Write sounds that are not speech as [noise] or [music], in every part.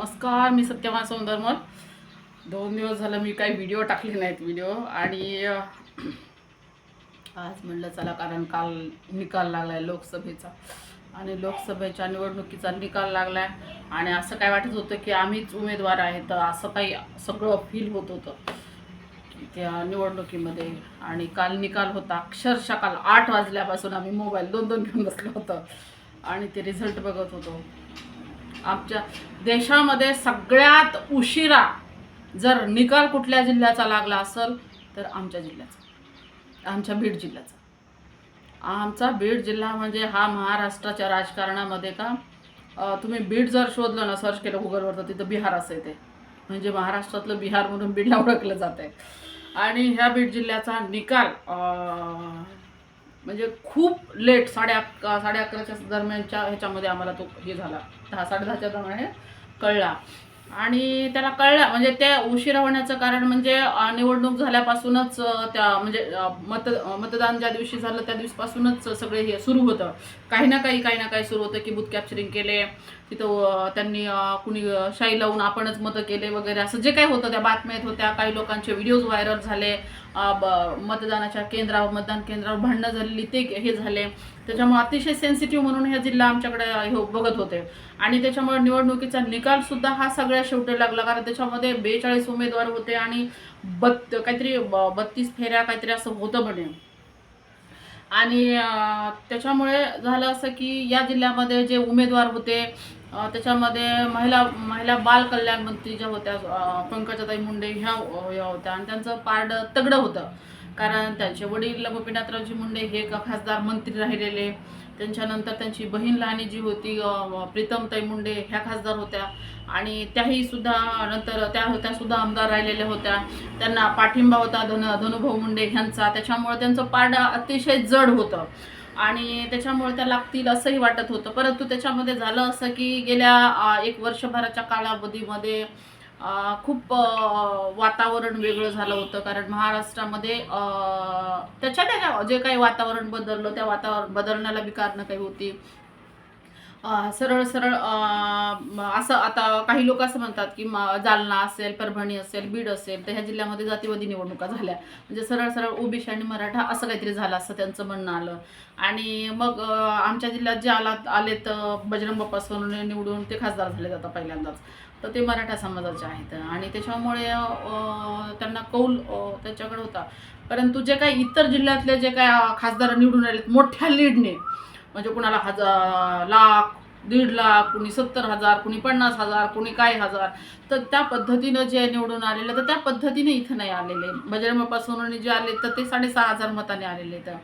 नमस्कार मी सत्यवान सौंदरमल. दोन दिवस झालं मी काही व्हिडिओ टाकले नाहीत व्हिडिओ आणि आज म्हणलं चला कारण काल निकाल लागला आहे लोकसभेचा. आणि लोकसभेच्या निवडणुकीचा निकाल लागला आहे आणि असं काय वाटत होतं की आम्हीच उमेदवार आहे तर असं काही सगळं फील होत होतं त्या निवडणुकीमध्ये. आणि काल निकाल होता. अक्षरशः काल आठ वाजल्यापासून आम्ही मोबाईल दोन दोन घेऊन बसलो होतो. आणि ते रिझल्ट बघत होतो. आमच्या देशामध्ये सगळ्यात उशिरा जर निकाल कुठल्या जिल्ह्याचा लागला असेल तर आमच्या जिल्ह्याचा. आमच्या बीड जिल्ह्याचा. आमचा बीड जिल्हा म्हणजे हा महाराष्ट्राच्या राजकारणामध्ये का तुम्ही बीड जर शोधलं ना सर्च केलं गुगलवर तर तिथं बिहार असं येते. म्हणजे महाराष्ट्रातलं बिहार म्हणून बीडला [laughs] ओळखलं जात आहे आणि ह्या बीड जिल्ह्याचा निकाल म्हणजे खूप लेट साडे अकरा साडे अकराच्या दरम्यानच्या ह्याच्यामध्ये आम्हाला तो हे झाला. दहा साडे दहाच्या दरम्यान कळला. आणि त्याला कळला म्हणजे त्या उशिरा होण्याचं कारण म्हणजे निवडणूक झाल्यापासूनच त्या म्हणजे मत मतदान ज्या दिवशी झालं त्या दिवशीपासूनच सगळे हे सुरू होतं. काही ना काही काही ना काही सुरू होतं की बूथ कॅप्चरिंग केले तिथं त्यांनी कुणी शाई लावून आपणच मतं केले वगैरे असं जे काही होतं त्या बातम्या येत होत्या. काही लोकांचे व्हिडिओज व्हायरल झाले. मतदानाच्या केंद्रावर मतदान केंद्रावर भांडणं झालेली ते हे झाले. त्याच्यामुळे अतिशय सेन्सिटिव्ह म्हणून हे जिल्हा आमच्याकडे हे बघत होते. आणि त्याच्यामुळे निवडणुकीचा निकाल सुद्धा हा सगळ्या शेवटी लागला. कारण त्याच्यामध्ये बेचाळीस उमेदवार होते आणि बत्त काहीतरी ब- बत्तीस फेऱ्या काहीतरी असं होतं म्हणे. आणि त्याच्यामुळे झालं असं की या जिल्ह्यामध्ये जे उमेदवार होते त्याच्यामध्ये महिला महिला बाल कल्याण मंत्री ज्या होत्या पंकजाताई मुंडे ह्या ह्या होत्या. आणि त्यांचं पारड तगडं होतं. कारण त्यांचे वडील गोपीनाथरावजी मुंडे हे खासदार मंत्री राहिलेले. त्यांच्यानंतर त्यांची बहीण लहानी जी होती प्रीतमताई मुंडे ह्या खासदार होत्या. आणि त्याही सुद्धा नंतर त्या होत्या सुद्धा आमदार राहिलेल्या होत्या. त्यांना पाठिंबा होता धन धनुभाऊ मुंडे ह्यांचा. त्याच्यामुळे त्यांचं पारड अतिशय जड होतं. आणि त्याच्यामुळे त्या लागतील असंही वाटत होतं. परंतु त्याच्यामध्ये झालं असं की गेल्या एक वर्षभराच्या कालावधीमध्ये खूप वातावरण वेगळं झालं होतं. कारण महाराष्ट्रामध्ये अं, त्याच्या त्या जे काही वातावरण बदललं त्या वातावरण बदलण्याला बी कारणं काही होती. सरळ सरळ असं आता काही लोक असं म्हणतात की जालना असेल परभणी असेल बीड असेल तर ह्या जिल्ह्यामध्ये जातीवादी निवडणुका झाल्या. म्हणजे सरळ सरळ ओबीसी आणि मराठा असं काहीतरी झालं असं त्यांचं म्हणणं आलं. आणि मग आमच्या जिल्ह्यात जे आला आले तर बजरंग बाप्पा सोनवणे निवडून ते खासदार झाले जातात पहिल्यांदाच. तर ते मराठा समाजाचे आहेत. आणि त्याच्यामुळे त्यांना कौल त्याच्याकडे होता. परंतु जे काही इतर जिल्ह्यातले जे काय खासदार निवडून राहिलेत मोठ्या लीडने म्हणजे कुणाला हजार लाख दीड लाख कुणी सत्तर हजार कुणी पन्नास हजार कुणी काय हजार. तर त्या पद्धतीनं जे निवडून आलेलं तर त्या पद्धतीने इथं नाही आलेले. बजरंगपासून जे आले तर ते साडेसहा हजार मताने आलेले तर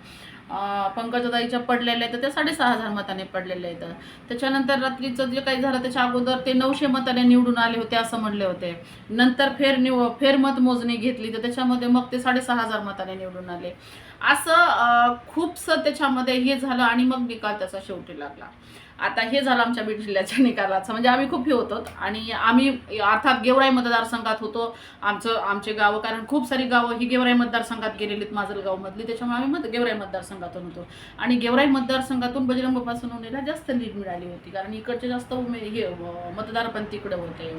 पंकजदाईच्या पडलेले आहेत तर ते साडेसहा हजार मताने पडलेले आहेत. त्याच्यानंतर रात्रीचं जे काही झालं त्याच्या अगोदर ते नऊशे मताने निवडून आले होते असं म्हणले होते. नंतर फेर निव फेर मतमोजणी घेतली तर त्याच्यामध्ये मग ते साडेसहा हजार मताने निवडून आले. असं खूपसं त्याच्यामध्ये हे झालं आणि मग निकाल त्याचा शेवटी लागला. आता हे झालं आमच्या बीड जिल्ह्याच्या निकालाचं. म्हणजे आम्ही खूप हे होतो आणि आम्ही अर्थात गेवराई मतदारसंघात होतो. आमचं आमचे गावं कारण खूप सारी गावं ही गेवराई मतदारसंघात गेलेली आहेत माजलगावमधली. त्याच्यामुळे आम्ही मत गेवराई मतदारसंघातून होतो. आणि गेवराई मतदारसंघातून बजरंग बाप्पा सोनवणेला जास्त लीड मिळाली होती. कारण इकडचे जास्त उमे हे मतदार पण तिकडे होते.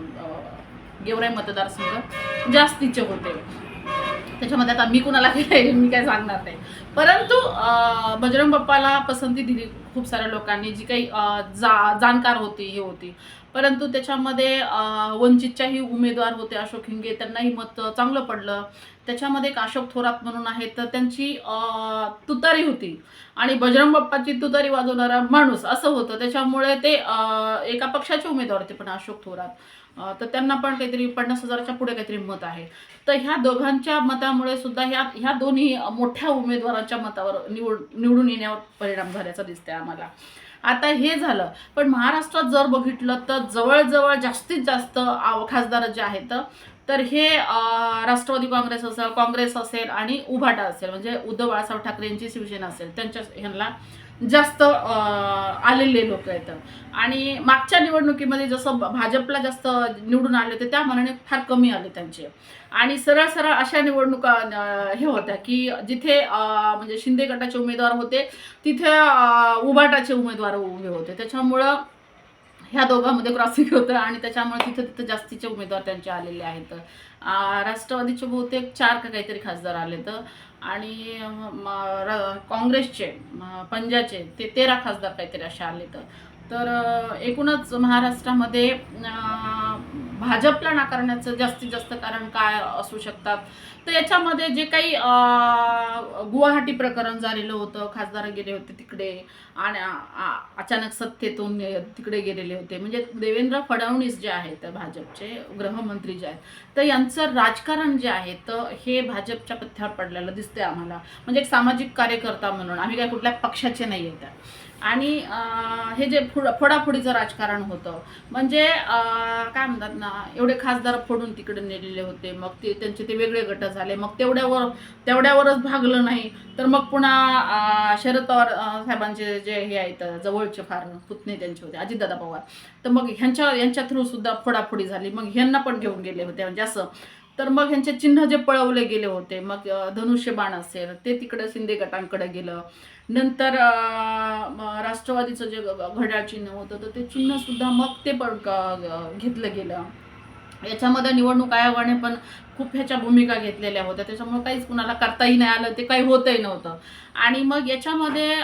गेवराई मतदारसंघ जास्तीचे होते. त्याच्यामध्ये आता मी कुणाला [laughs] केलं मी काय सांगणार नाही. परंतु बजरंग बाप्पाला पसंती दिली खूप साऱ्या लोकांनी जी काही जा जाणकार होती हे होती. परंतु त्याच्यामध्ये वंचितच्याही उमेदवार होते अशोक हिंगे त्यांनाही मत चांगलं पडलं. त्याच्यामध्ये एक अशोक थोरात म्हणून आहे तर त्यांची तुतारी होती. आणि बजरंग बाप्पाची तुतारी वाजवणारा माणूस असं होतं. त्याच्यामुळे ते एका पक्षाचे उमेदवार होते पण अशोक थोरात. तर त्यांना पण काहीतरी पन्नास हजाराच्या पुढे काहीतरी मत आहे. तर ह्या दोघांच्या मतामुळे सुद्धा ह्या ह्या दोन्ही मोठ्या उमेदवारांच्या मतावर निवड निवडून येण्यावर परिणाम झाल्याचा दिसतंय आम्हाला. आता हे झालं पण महाराष्ट्रात जर बघितलं तर जवळजवळ जास्तीत जास्त आव- खासदार जे आहेत तर हे राष्ट्रवादी काँग्रेस असेल काँग्रेस असेल आणि उभाटा असेल म्हणजे उद्धव बाळासाहेब ठाकरेंची शिवसेना असेल त्यांच्या ह्यांना जास्त आलेले लोक आहेत आणि मागच्या निवडणुकीमध्ये जसं भाजपला जास्त निवडून आले होते त्या मनाने फार कमी आले त्यांचे. आणि सरळ सरळ अशा निवडणुका हे होत्या की जिथे म्हणजे शिंदे गटाचे उमेदवार होते तिथे उभाटाचे उमेदवार उभे होते. त्याच्यामुळं ह्या दोघांमध्ये क्रॉसिंग होतं आणि त्याच्यामुळे तिथं तिथं जास्तीचे उमेदवार त्यांचे आलेले आहेत. राष्ट्रवादीचे बहुतेक चार का काहीतरी खासदार आले तर आणि काँग्रेसचे पंजाचे ते तेरा खासदार काहीतरी असे आले तर. तर एकूणच महाराष्ट्रामध्ये भाजपला नाकारण्याचं जास्तीत जास्त कारण काय असू शकतात? तर याच्यामध्ये जे काही गुवाहाटी प्रकरण झालेलं होतं खासदार गेले होते तिकडे आणि अचानक सत्तेतून तिकडे गेलेले होते. म्हणजे देवेंद्र फडणवीस जे आहेत भाजपचे गृहमंत्री जे आहेत तर यांचं राजकारण जे आहे तर हे भाजपच्या पथ्यावर पडलेलं दिसतंय आम्हाला. म्हणजे एक सामाजिक कार्यकर्ता म्हणून. आम्ही काय कुठल्या पक्षाचे नाही आहेत आणि हे जे फुड फोडाफोडीचं राजकारण होतं म्हणजे काय म्हणतात ना एवढे खासदार फोडून तिकडे नेलेले होते मग ते त्यांचे ते वेगळे गट झाले मग तेवढ्यावर तेवढ्यावरच भागलं नाही तर मग पुन्हा शरद पवार साहेबांचे जे हे आहेत जवळचे फार पुतणे त्यांचे होते अजितदादा पवार तर मग ह्यांच्या यांच्या थ्रू सुद्धा फोडाफोडी झाली मग ह्यांना पण घेऊन गेले होते म्हणजे असं तर मग ह्यांचे चिन्ह जे पळवले गेले होते मग धनुष्यबाण असेल ते तिकडे शिंदे गटांकडे गेलं. नंतर राष्ट्रवादीचं जे घड्याळ चिन्ह होतं तर ते चिन्ह सुद्धा मग ते पण घेतलं गेलं. याच्यामध्ये निवडणूक आयोगाने पण खूप ह्याच्या भूमिका घेतलेल्या होत्या. त्याच्यामुळे काहीच कुणाला करताही नाही आलं ते काही होतही नव्हतं. आणि मग याच्यामध्ये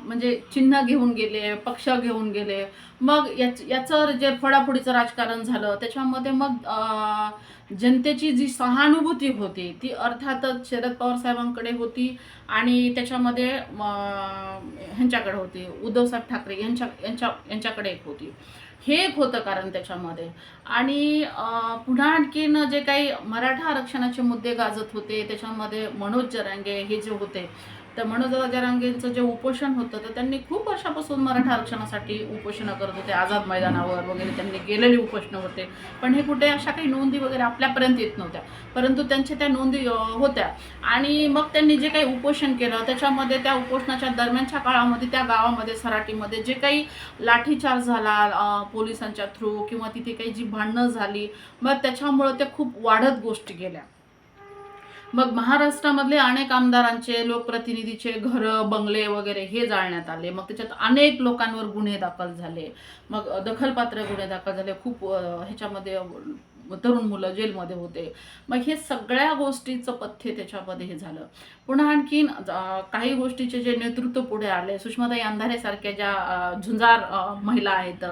म्हणजे चिन्ह घेऊन गेले पक्ष घेऊन गेले. मग याच याचं जे फडाफुडीचं राजकारण झालं त्याच्यामध्ये मग जनतेची जी सहानुभूती होती ती अर्थातच शरद पवार साहेबांकडे होती आणि त्याच्यामध्ये ह्यांच्याकडे होती. उद्धवसाहेब ठाकरे यांच्या यांच्या यांच्याकडे एक होती. हे एक होतं कारण त्याच्यामध्ये. आणि पुन्हा आणखीन जे काही मराठा आरक्षणाचे मुद्दे गाजत होते त्याच्यामध्ये मनोज जरांगे हे जे होते तर मनोज जरांगेंचं जे उपोषण होतं तर त्यांनी खूप वर्षापासून मराठा आरक्षणासाठी उपोषणं करत होते आझाद मैदानावर वगैरे त्यांनी गेलेले उपोषणं होते. पण हे कुठे अशा काही नोंदी वगैरे आपल्यापर्यंत येत नव्हत्या परंतु त्यांच्या त्या नोंदी होत्या. आणि मग त्यांनी जे काही उपोषण केलं त्याच्यामध्ये त्या उपोषणाच्या दरम्यानच्या काळामध्ये त्या गावामध्ये सराटीमध्ये जे काही लाठीचार्ज झाला पोलिसांच्या थ्रू किंवा तिथे काही जी भांडणं झाली मग त्याच्यामुळं त्या खूप वाढत गोष्टी गेल्या. मग महाराष्ट्रामधले अनेक आमदारांचे लोकप्रतिनिधीचे घरं बंगले वगैरे हे जाळण्यात आले. मग त्याच्यात अनेक लोकांवर गुन्हे दाखल झाले. मग दखलपात्र गुन्हे दाखल झाले. खूप ह्याच्यामध्ये तरुण मुलं जेलमध्ये होते. मग हे सगळ्या गोष्टीचं पथ्य त्याच्यामध्ये हे झालं. पुन्हा आणखीन काही गोष्टीचे जे नेतृत्व पुढे आले सुषमाताई अंधारेसारख्या ज्या झुंजार महिला आहेत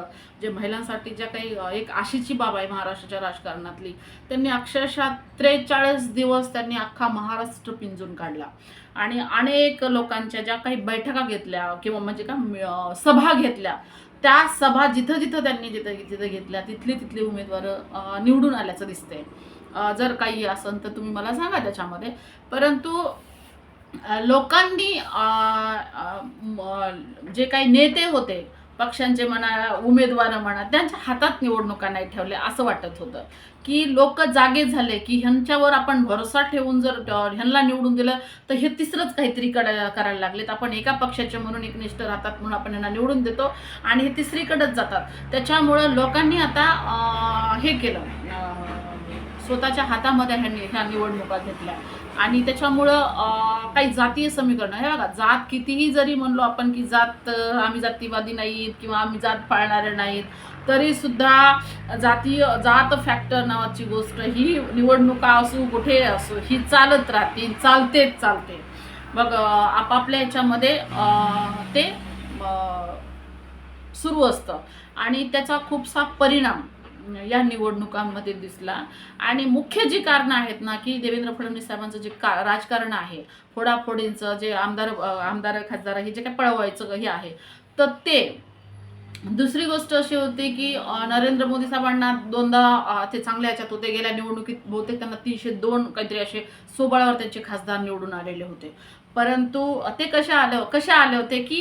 जे महिलांसाठी ज्या काही एक आशीची बाब आहे महाराष्ट्राच्या राजकारणातली त्यांनी अक्षरशः त्रेचाळीस दिवस त्यांनी अख्खा महाराष्ट्र पिंजून काढला. आणि अनेक लोकांच्या ज्या काही बैठका घेतल्या किंवा म्हणजे का सभा घेतल्या त्या सभा जिथं जिथं त्यांनी जिथं जिथं घेतल्या तिथली तिथली उमेदवार निवडून आल्याचं दिसतंय. जर काही असेल तर तुम्ही मला सांगा त्याच्यामध्ये. परंतु लोकांनी जे काही नेते होते पक्षांचे म्हणा उमेदवार म्हणा त्यांच्या हातात निवडणुका नाही ठेवल्या असं वाटत होतं. की लोक जागे झाले की ह्यांच्यावर आपण भरोसा ठेवून जर ह्यांना निवडून दिलं तर हे तिसरंच काहीतरी करा करायला लागलेत. आपण एका पक्षाचे म्हणून एक निष्ठ राहतात म्हणून आपण ह्यांना निवडून देतो आणि हे तिसरीकडेच जातात. त्याच्यामुळं लोकांनी आता हे केलं स्वतःच्या हातामध्ये ह्यांनी ह्या निवडणुका घेतल्या. आणि त्याच्यामुळं काही जातीय समीकरण. हे बघा जात कितीही जरी म्हणलो आपण की जात आम्ही जातीवादी नाहीत किंवा आम्ही जात पाळणारे नाहीत तरी सुद्धा जातीय जात फॅक्टर नावाची गोष्ट ही निवडणुका असो कुठे असो ही चालत राहते चालतेच चालते. मग आपापल्या ह्याच्यामध्ये ते सुरू असतं. आणि त्याचा खूपसा परिणाम या निवडणुकांमध्ये दिसला. आणि मुख्य जी कारणं आहेत ना की देवेंद्र फडणवीस साहेबांचं जे का राजकारण आहे फोडाफोडींचं जे आमदार आमदार खासदार हे जे काही पळवायचं हे आहे तर ते दुसरी गोष्ट अशी होती की नरेंद्र मोदी साहेबांना दोनदा ते चांगल्या याच्यात होते गेल्या निवडणुकीत बहुतेक त्यांना तीनशे दोन काहीतरी असे सोबळावर त्यांचे खासदार निवडून आलेले होते. परंतु ते कसे आलं कसे आले होते की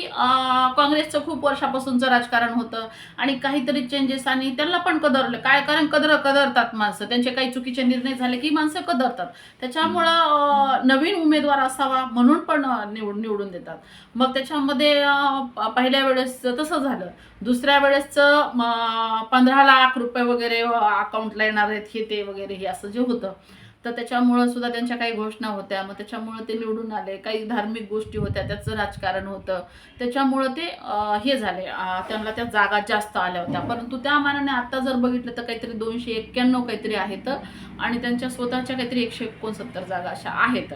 काँग्रेसचं खूप वर्षापासूनचं राजकारण होतं आणि काहीतरी चेंजेस आणि त्यांना पण कदरलं. काय? कारण कदर कदरतात माणसं. त्यांचे काही चुकीचे निर्णय झाले की माणसं कदरतात. त्याच्यामुळं नवीन उमेदवार असावा म्हणून पण निवड निवडून देतात. मग त्याच्यामध्ये पहिल्या वेळेस तसं झालं. दुसऱ्या वेळेसचं पंधरा लाख रुपये वगैरे अकाउंटला येणार आहेत हे ते वगैरे हे असं जे होतं. तर त्याच्यामुळं सुद्धा त्यांच्या काही घोषणा होत्या. मग त्याच्यामुळं ते निवडून आले. काही धार्मिक गोष्टी होत्या. त्याचं राजकारण होतं. त्याच्यामुळं ते हे झाले. त्यांना त्या जागा जास्त आल्या होत्या. परंतु त्या मानाने आता जर बघितलं तर काहीतरी दोनशे एक्क्याण्णव काहीतरी आहेत. आणि त्यांच्या स्वतःच्या काहीतरी एकशे एकोणसत्तर जागा अशा आहेत.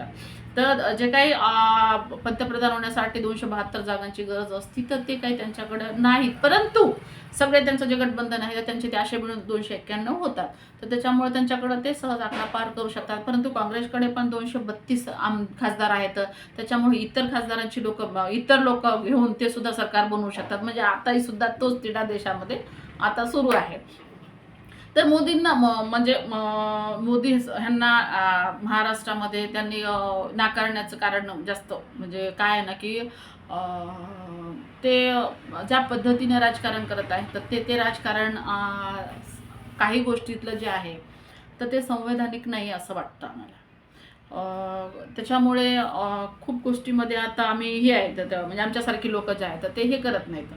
तर जे काही पंतप्रधान होण्यासाठी दोनशे बहात्तर जागांची गरज असती तर ते काही त्यांच्याकडं नाहीत. परंतु सगळे त्यांचं जे गठबंधन आहे तर त्यांचे ते असे मिळून दोनशे एक्क्याण्णव होतात. तर त्याच्यामुळे त्यांच्याकडं ते सहज आकडा पार करू शकतात. परंतु काँग्रेसकडे पण दोनशे बत्तीस आम खासदार आहेत. त्याच्यामुळे इतर खासदारांची लोक इतर लोक घेऊन ते सुद्धा सरकार बनवू शकतात. म्हणजे आताही सुद्धा तोच तिढा देशामध्ये आता सुरू आहे. तर मोदींना म- म्हणजे म- मोदी ह्यांना महाराष्ट्रामध्ये त्यांनी नाकारण्याचं कारण जास्त म्हणजे काय आहे ना की ते ज्या पद्धतीने राजकारण करत आहेत तर ते ते राजकारण काही गोष्टीतलं जे आहे तर ते संवैधानिक नाही असं वाटतं आम्हाला. त्याच्यामुळे खूप गोष्टीमध्ये आता आम्ही हे आहेत तर म्हणजे आमच्यासारखी लोक जे आहेत तर ते हे करत नाहीत.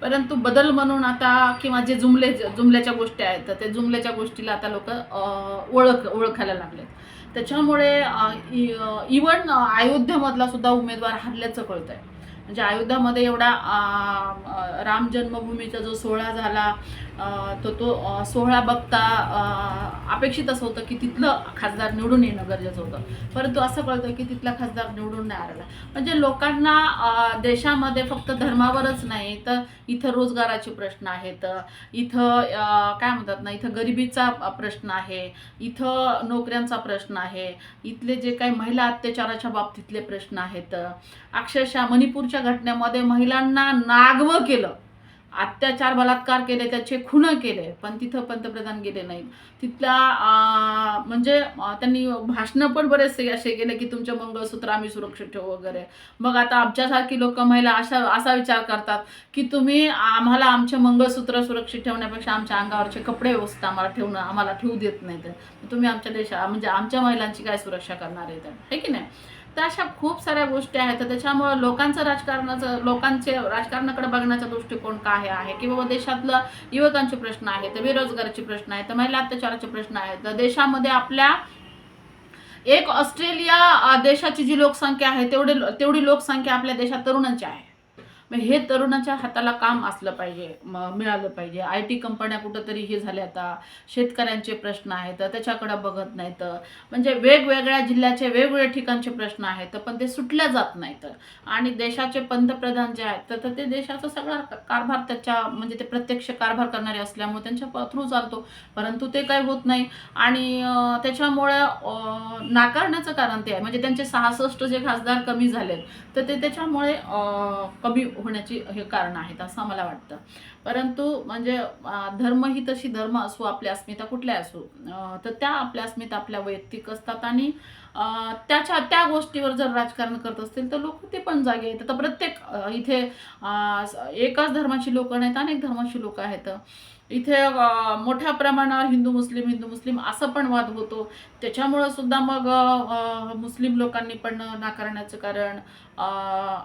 परंतु बदल म्हणून आता किंवा जे जुमले जुमल्याच्या गोष्टी आहेत तर ते जुमल्याच्या गोष्टीला आता लोक ओळख ओळखायला लागलेत. त्याच्यामुळे इवन अयोध्येमधला सुद्धा उमेदवार हरल्याचं कळत आहे म्हणजे अयोध्यामध्ये एवढा राम जन्मभूमीचा जो सोहळा झाला तो तो सोहळा बघता अपेक्षित असं होतं की तिथलं खासदार निवडून येणं गरजेचं होतं. परंतु असं कळतं की तिथला खासदार निवडून नाही आलेला. म्हणजे लोकांना देशामध्ये फक्त धर्मावरच नाही तर इथं रोजगाराचे प्रश्न आहेत इथं काय म्हणतात ना इथं गरिबीचा प्रश्न आहे इथं नोकऱ्यांचा प्रश्न आहे इथले जे काही महिला अत्याचाराच्या बाबतीतले प्रश्न आहेत अक्षरशः मणिपूरच्या घटनेमध्ये महिलांना नागवं केलं. अत्याचार बलात्कार केले त्याचे खुनं केले पण तिथं पंतप्रधान गेले नाहीत. तिथल्या म्हणजे त्यांनी भाषणं पण बरेचसे असे केले की तुमचे मंगळसूत्र आम्ही सुरक्षित ठेवू वगैरे. मग आता आमच्यासारखी लोक महिला अशा असा विचार करतात की तुम्ही आम्हाला आमचे मंगळसूत्र सुरक्षित ठेवण्यापेक्षा आमच्या अंगावरचे कपडे व्यवस्थित आम्हाला ठेवणं आम्हाला ठेवू देत नाही तर तुम्ही आमच्या देशा म्हणजे आमच्या महिलांची काय सुरक्षा करणार आहे तर? हे की नाही? तर अशा खूप साऱ्या गोष्टी आहेत. तर त्याच्यामुळं लोकांचं राजकारणाचं लोकांचे राजकारणाकडे बघण्याचा दृष्टिकोन काय आहे? की बाबा देशातलं युवकांचे प्रश्न आहेत बेरोजगारीचे प्रश्न आहेत महिला अत्याचाराचे प्रश्न आहेत. तर देशामध्ये आपल्या एक ऑस्ट्रेलिया देशाची जी लोकसंख्या आहे तेवढे तेवढी लोकसंख्या आपल्या देशात तरुणांची आहे. मग हे तरुणाच्या हाताला काम असलं पाहिजे म- मिळालं पाहिजे. आय टी कंपन्या कुठंतरी हे झाल्या आता. शेतकऱ्यांचे प्रश्न आहेत त्याच्याकडं बघत नाहीत. म्हणजे वेगवेगळ्या जिल्ह्याचे वेगवेगळ्या ठिकाणचे प्रश्न आहेत पण ते सुटल्या जात नाहीत. आणि देशाचे पंतप्रधान जे आहेत तर तर ते देशाचा सगळा कारभार त्याच्या म्हणजे ते प्रत्यक्ष कारभार करणारे असल्यामुळे त्यांच्या थ्रू चालतो. परंतु ते काही होत नाही. आणि त्याच्यामुळे नाकारण्याचं कारण ते आहे. म्हणजे त्यांचे सहासष्ट जे खासदार कमी झालेत तर ते त्याच्यामुळे कमी होण्याची हे कारण आहेत असं मला वाटतं. परंतु म्हणजे धर्म ही तशी धर्म असो आपल्या अस्मिता कुठल्या असो तर त्या आपल्या अस्मिता आपल्या वैयक्तिक असतात आणि त्याच्या त्या गोष्टीवर जर राजकारण करत असतील तर लोक ते पण जागे येतात तर प्रत्येक इथे एकाच धर्माची लोक नाहीत अनेक धर्माची लोक आहेत. इथे मोठ्या प्रमाणावर हिंदू मुस्लिम हिंदू मुस्लिम असं पण वाद होतो. त्याच्यामुळं सुद्धा मग मुस्लिम लोकांनी पण नाकारण्याचं कारण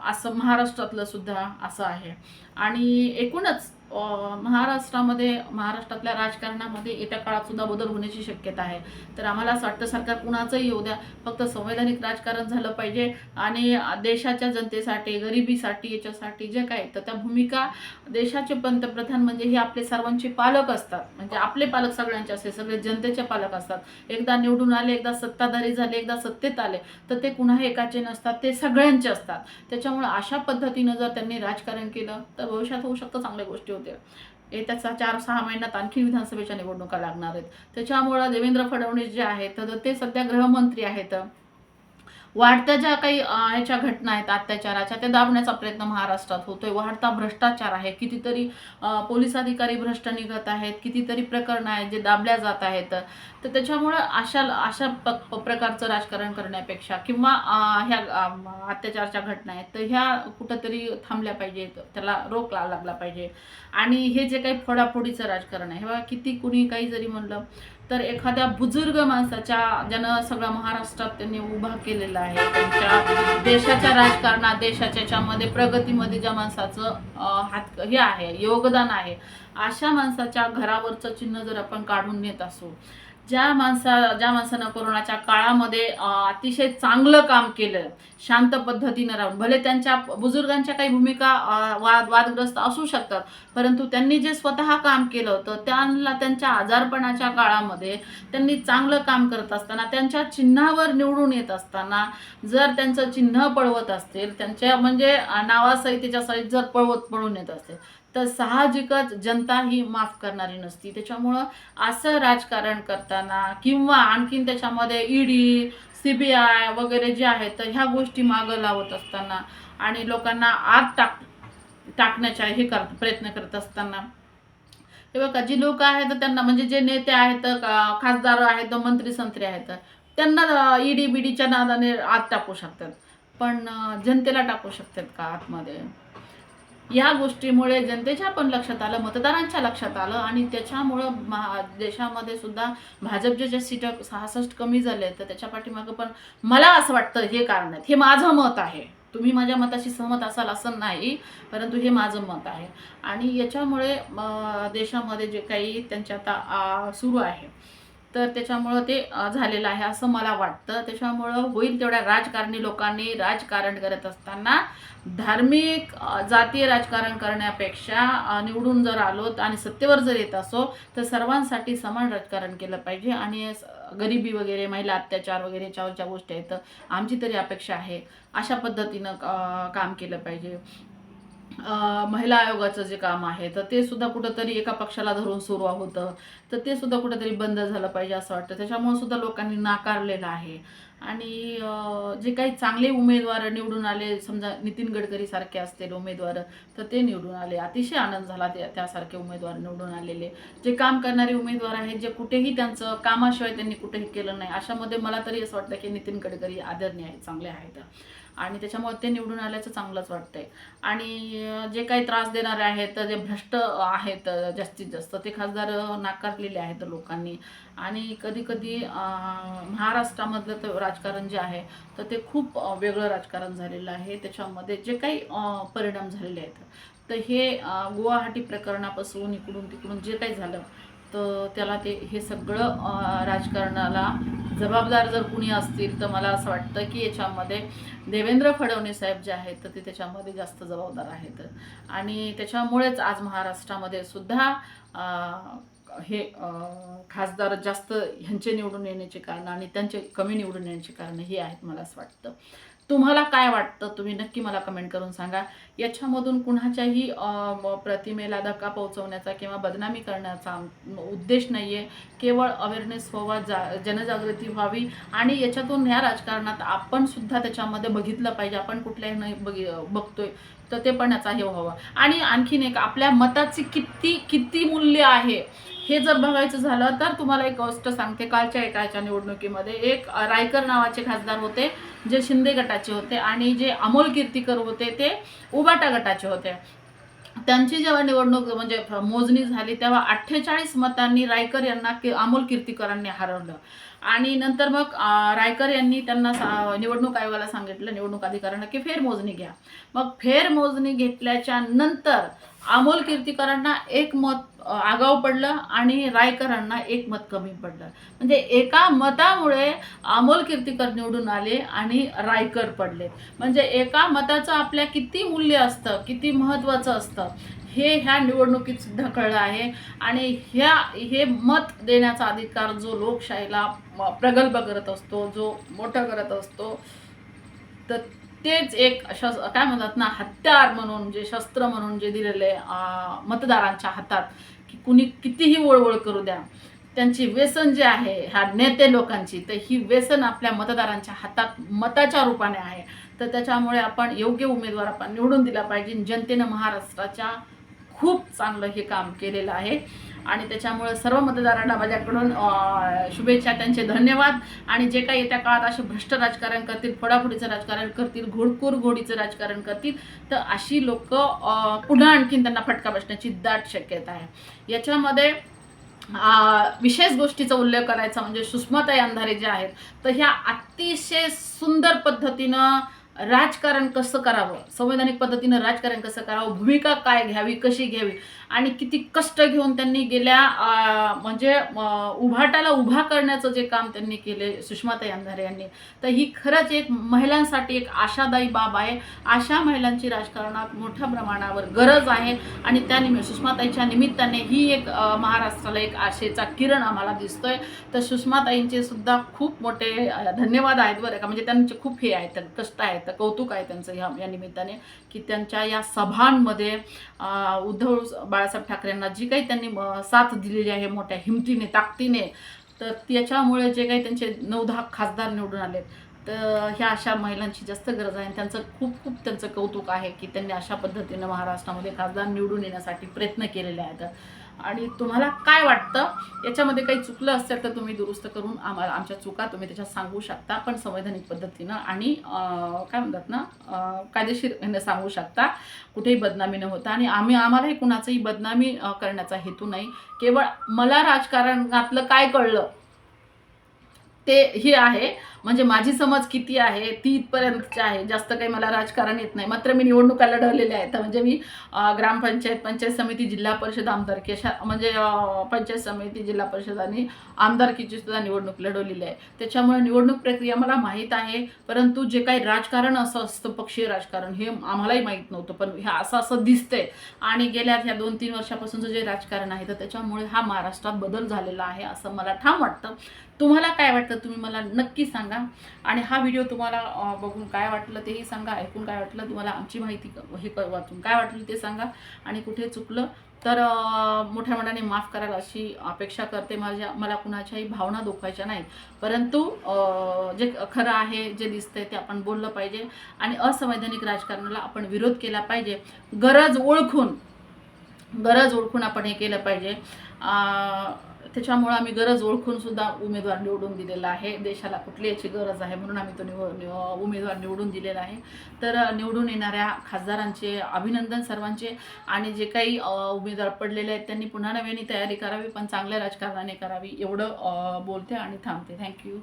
असं महाराष्ट्रातलं सुद्धा असं आहे. आणि एकूणच महाराष्ट्रामध्ये महाराष्ट्रातल्या राजकारणामध्ये येत्या काळात सुद्धा बदल होण्याची शक्यता आहे. तर आम्हाला असं वाटतं सरकार कुणाचंही येऊ द्या फक्त संवैधानिक राजकारण झालं पाहिजे आणि देशाच्या जनतेसाठी गरिबीसाठी याच्यासाठी जे काय तर त्या भूमिका देशाचे पंतप्रधान म्हणजे हे आपले सर्वांचे पालक असतात. म्हणजे आपले पालक सगळ्यांचे असते सगळे जनतेचे पालक असतात. एकदा निवडून आले एकदा सत्ताधारी झाले एकदा सत्तेत आले तर ते कुणाही एकाचे नसतात ते सगळ्यांचे असतात. त्याच्यामुळे अशा पद्धतीनं जर त्यांनी राजकारण केलं तर भविष्यात होऊ शकतं चांगल्या गोष्टी होत्या. येत्याचा चार सहा महिन्यात आणखी विधानसभेच्या निवडणुका लागणार आहेत. त्याच्यामुळं देवेंद्र फडणवीस जे आहेत तर ते सध्या गृहमंत्री आहेत. वाढत्या ज्या काही ह्याच्या घटना आहेत अत्याचाराच्या त्या दाबण्याचा प्रयत्न महाराष्ट्रात होतोय. वाढता भ्रष्टाचार आहे. कितीतरी पोलीस अधिकारी भ्रष्ट निघत आहेत. कितीतरी प्रकरणं आहेत जे दाबल्या जात आहेत. तर त्याच्यामुळं अशा अशा प्रकारचं राजकारण करण्यापेक्षा किंवा ह्या अत्याचारच्या घटना आहेत तर ह्या कुठंतरी थांबल्या पाहिजेत. त्याला रोक लागला पाहिजे. आणि हे जे काही फोडाफोडीचं राजकारण आहे हे किती कुणी काही जरी म्हणलं तर एखाद्या बुजुर्ग माणसाच्या ज्यानं सगळ्या महाराष्ट्रात त्यांनी उभा केलेला आहे त्यांच्या देशाच्या राजकारणात देशाच्या याच्यामध्ये प्रगतीमध्ये ज्या माणसाचं हात हे आहे योगदान आहे अशा माणसाच्या घरावरचं चिन्ह जर आपण काढून नेत असू ज्या माणसा ज्या माणसानं कोरोनाच्या काळामध्ये अतिशय चांगलं काम केलं शांत पद्धतीनं राहून भले त्यांच्या बुजुर्गांच्या काही भूमिका वाद वादग्रस्त असू शकतात परंतु त्यांनी जे स्वतः काम केलं होतं त्यांना त्यांच्या आजारपणाच्या काळामध्ये त्यांनी चांगलं काम करत असताना त्यांच्या चिन्हावर निवडून येत असताना जर त्यांचं चिन्ह पळवत असतील त्यांच्या म्हणजे अं, त्याच्यासहित सहित जर पळवत पळून येत असेल तर साहजिकच जनता ही माफ करणारी नसती. त्याच्यामुळं असं राजकारण करताना किंवा आणखीन त्याच्यामध्ये ईडी सी बी आय वगैरे जे आहेत तर ह्या गोष्टी मागं लावत असताना आणि लोकांना आत टाक टाकण्याच्या हे कर प्रयत्न करत असताना. हे बघा जी लोक आहेत त्यांना म्हणजे जे नेते आहेत का- खासदार आहेत मंत्री संत्री आहेत त्यांना ईडी बीडीच्या नादाने आत टाकू शकतात. पण जनतेला टाकू शकतात का आतमध्ये? या गोष्टीमुळे जनतेच्या पण लक्षात आलं मतदारांच्या लक्षात आलं आणि त्याच्यामुळं महा देशामध्ये सुद्धा भाजपचे जे सीट सहासष्ट कमी झाले तर त्याच्या पाठीमागं पण मला असं वाटतं हे कारण आहेत. हे माझं मत आहे. तुम्ही माझ्या मताशी सहमत असाल असं नाही परंतु हे माझं मत आहे. आणि याच्यामुळे देशामध्ये जे काही त्यांच्या आता सुरू आहे तर त्याच्यामुळं ते झालेलं आहे असं मला वाटतं. त्याच्यामुळं होईल तेवढ्या राजकारणी लोकांनी राजकारण करत असताना धार्मिक जातीय राजकारण करण्यापेक्षा निवडून जर आलो आणि सत्तेवर जर येत असो तर सर्वांसाठी समान राजकारण केलं पाहिजे. आणि गरिबी वगैरे महिला अत्याचार वगैरे याच्यावर ज्या गोष्टी आहेत. आमची तरी अपेक्षा आहे. अशा पद्धतीनं काम केलं पाहिजे. महिला आयोगाचं जे काम आहे तर ते सुद्धा कुठंतरी एका पक्षाला धरून सुरू होतं तर ते सुद्धा कुठंतरी बंद झालं पाहिजे असं वाटतं. त्याच्यामुळे सुद्धा लोकांनी नाकारलेलं आहे. आणि जे काही चांगले उमेदवार निवडून आले समजा नितीन गडकरी सारखे असतील उमेदवार तर ते निवडून आले. अतिशय आनंद झाला ते त्यासारखे उमेदवार निवडून आलेले. जे काम करणारे उमेदवार आहेत जे कुठेही त्यांचं कामाशिवाय त्यांनी कुठेही केलं नाही अशामध्ये मला तरी असं वाटतं की नितीन गडकरी आदरणीय आहेत चांगले आहेत. आणि त्याच्यामुळे ते निवडून आल्याचं चांगलंच वाटतंय. आणि जे काही त्रास देणारे आहेत जे भ्रष्ट आहेत जास्तीत जास्त ते खासदार नाकारलेले आहेत लोकांनी. आणि कधी कधी महाराष्ट्रामधलं तर राजकारण जे आहे तर ते खूप वेगळं राजकारण झालेलं आहे. त्याच्यामध्ये जे काही परिणाम झालेले आहेत तर हे गुवाहाटी प्रकरणापासून इकडून तिकडून जे काही झालं तर त्याला ते हे सगळं राजकारणाला जबाबदार जर कुणी असतील तर मला असं वाटतं की याच्यामध्ये देवेंद्र फडणवीस साहेब जे आहेत तर ते त्याच्यामध्ये जास्त जबाबदार आहेत. आणि त्याच्यामुळेच आज महाराष्ट्रामध्ये सुद्धा हे खासदार जास्त ह्यांचे निवडून येण्याचे कारण आणि त्यांचे कमी निवडून येण्याचे कारण हे आहेत मला असं वाटतं. तुम्हाला काय वाटतं? तुम्ही नक्की मला कमेंट करून सांगा. याच्यामधून कुणाच्याही प्रतिमेला धक्का पोहोचवण्याचा किंवा बदनामी करण्याचा उद्देश नाही आहे केवळ अवेअरनेस व्हावा जा जनजागृती व्हावी आणि याच्यातून ह्या राजकारणात आपण सुद्धा त्याच्यामध्ये बघितलं पाहिजे. आपण कुठल्याही नाही बघि बघतोय तर ते पण याचा हे व्हावा. आणि आणखीन एक आपल्या मताची किती किती मूल्य आहे? हे जर बघायचं झालं तर तुम्हाला एक गोष्ट सांगते. कालच्या एकाच्या निवडणुकीमध्ये एक रायकर नावाचे खासदार होते जे शिंदे गटाचे होते आणि जे अमोल कीर्तीकर होते ते उबाटा गटाचे होते. त्यांची जेव्हा निवडणूक म्हणजे मोजणी झाली तेव्हा अठ्ठेचाळीस मतांनी रायकर यांना कि अमोल कीर्तीकरांनी हरवलं. आणि नंतर मग रायकर यांनी त्यांना सा- निवडणूक आयोगाला सांगितलं निवडणूक अधिकाऱ्यांना की फेरमोजणी घ्या. मग फेरमोजणी घेतल्याच्या नंतर अमोल कीर्तीकरांना एक मत आगाऊ पडलं आणि रायकरांना एक मत कमी पडलं. म्हणजे एका मतामुळे अमोल कीर्तीकर निवडून आले आणि रायकर पडले. म्हणजे एका मताचं आपल्या किती मूल्य असतं किती महत्त्वाचं असतं हे ह्या निवडणुकीत सुद्धा कळलं आहे. आणि ह्या हे मत देण्याचा अधिकार जो लोकशाहीला प्रगल्भ करत असतो जो मोठा करत असतो तर तेच एक शस काय म्हणतात ना हत्यार म्हणून जे शस्त्र म्हणून जे दिलेले मतदारांच्या हातात की कुणी कितीही वळवळ करू द्या त्यांची व्यसन जे आहे ह्या नेते लोकांची तर ही व्यसन आपल्या मतदारांच्या हातात मताच्या रूपाने आहे. तर त्याच्यामुळे आपण योग्य उमेदवार आपण निवडून दिला पाहिजे. जनतेनं महाराष्ट्राच्या खूप चांगलं हे काम केलेलं आहे. आणि त्याच्यामुळे सर्व मतदारांना माझ्याकडून शुभेच्छा त्यांचे धन्यवाद. आणि जे काही येत्या काळात असे भ्रष्ट राजकारण करतील फोडाफोडीचं राजकारण करतील घोडखोर घोडीचं राजकारण करतील तर अशी लोक पुन्हा आणखीन त्यांना फटका बसण्याची दाट शक्यता आहे. याच्यामध्ये विशेष गोष्टीचा उल्लेख करायचा म्हणजे सुषमाताई अंधारे जे आहेत तर ह्या अतिशय सुंदर पद्धतीनं राजकारण कसं करावं? संवैधानिक पद्धतीनं राजकारण कसं करावं? भूमिका काय घ्यावी? कशी घ्यावी? आणि किती कष्ट घेऊन त्यांनी गेल्या म्हणजे उभाटाला उभा करण्याचं जे काम त्यांनी केले सुषमाताई अंधारे यांनी तर ही खरंच एक महिलांसाठी एक आशादायी बाब आहे. अशा महिलांची राजकारणात मोठ्या प्रमाणावर गरज आहे. आणि त्यानिमित्त सुषमाताईच्या निमित्ताने ही एक महाराष्ट्राला एक आशेचा किरण आम्हाला दिसतोय. तर सुषमाताईंचे सुद्धा खूप मोठे धन्यवाद आहेत बरं का. म्हणजे त्यांचे खूप हे आहेत कष्ट आहेत. कौतुक आहे त्यांचं ह्या या निमित्ताने की त्यांच्या या सभांमध्ये उद्धव बाळासाहेब ठाकरेंना जी काही त्यांनी साथ दिलेली आहे मोठ्या हिमतीने ताकदीने तर त्याच्यामुळे जे काही त्यांचे नऊ दहा खासदार निवडून आले तर ह्या अशा महिलांची जास्त गरज आहे. आणि त्यांचं खूप खूप त्यांचं कौतुक आहे की त्यांनी अशा पद्धतीनं महाराष्ट्रामध्ये खासदार निवडून येण्यासाठी प्रयत्न केलेले आहेत. आणि तुम्हाला काय वाटतं? याच्यामध्ये काही चुकलं असेल तर तुम्ही दुरुस्त करून आम्हाला आमच्या चुका तुम्ही त्याच्यात सांगू शकता पण संवैधानिक पद्धतीनं आणि काय म्हणतात ना कायदेशीर सांगू शकता कुठेही बदनामी न होता. आणि आम्ही आम्हालाही कुणाचंही बदनामी करण्याचा हेतू नाही. केवळ मला राजकारणातलं काय कळलं ते हे आहे. म्हणजे माझी समज किती आहे ती इथपर्यंतची आहे. जास्त काही मला राजकारण येत नाही. मात्र मी निवडणुका लढवलेल्या आहेत. म्हणजे मी ग्रामपंचायत पंचायत समिती जिल्हा परिषद आमदारकी अशा म्हणजे पंचायत समिती जिल्हा परिषद आणि आमदारकीची सुद्धा निवडणूक लढवलेली आहे. त्याच्यामुळे निवडणूक प्रक्रिया मला माहीत आहे. परंतु जे काही राजकारण असं असतं पक्षीय राजकारण हे आम्हालाही माहीत नव्हतं. पण ह्या असं असं दिसतंय. आणि गेल्या ह्या दोन तीन वर्षापासूनचं जे राजकारण आहे तर त्याच्यामुळे हा महाराष्ट्रात बदल झालेला आहे असं मला ठाम वाटतं. तुम्हाला काय वाटतं तुम्ही मला नक्की सांगा. आणि हा व्हिडिओ तुम्हाला बघून काय वाटलं तेही सांगा ऐकून काय वाटलं तुम्हाला आमची माहिती हे क- वाचून काय वाटलं ते सांगा. आणि कुठे चुकलं तर मोठ्या मनाने माफ कराल अशी अपेक्षा करते माझ्या मला कुणाच्याही भावना दुखवायच्या नाहीत. परंतु जे खरं आहे जे दिसतंय ते आपण बोललं पाहिजे. आणि असंवैधानिक राजकारणाला आपण विरोध केला पाहिजे. गरज ओळखून गरज ओळखून आपण हे केलं पाहिजे. त्याच्यामुळं आम्ही गरज ओळखून सुद्धा उमेदवार निवडून दिलेला आहे. देशाला कुठली याची गरज आहे म्हणून आम्ही तो निव उमेदवार निवडून दिलेला आहे. तर निवडून येणाऱ्या खासदारांचे अभिनंदन सर्वांचे आणि जे काही उमेदवार पडलेले आहेत त्यांनी पुन्हा नव्याने तयारी करावी पण चांगल्या राजकारणाने करावी एवढं बोलते आणि थांबते. थँक्यू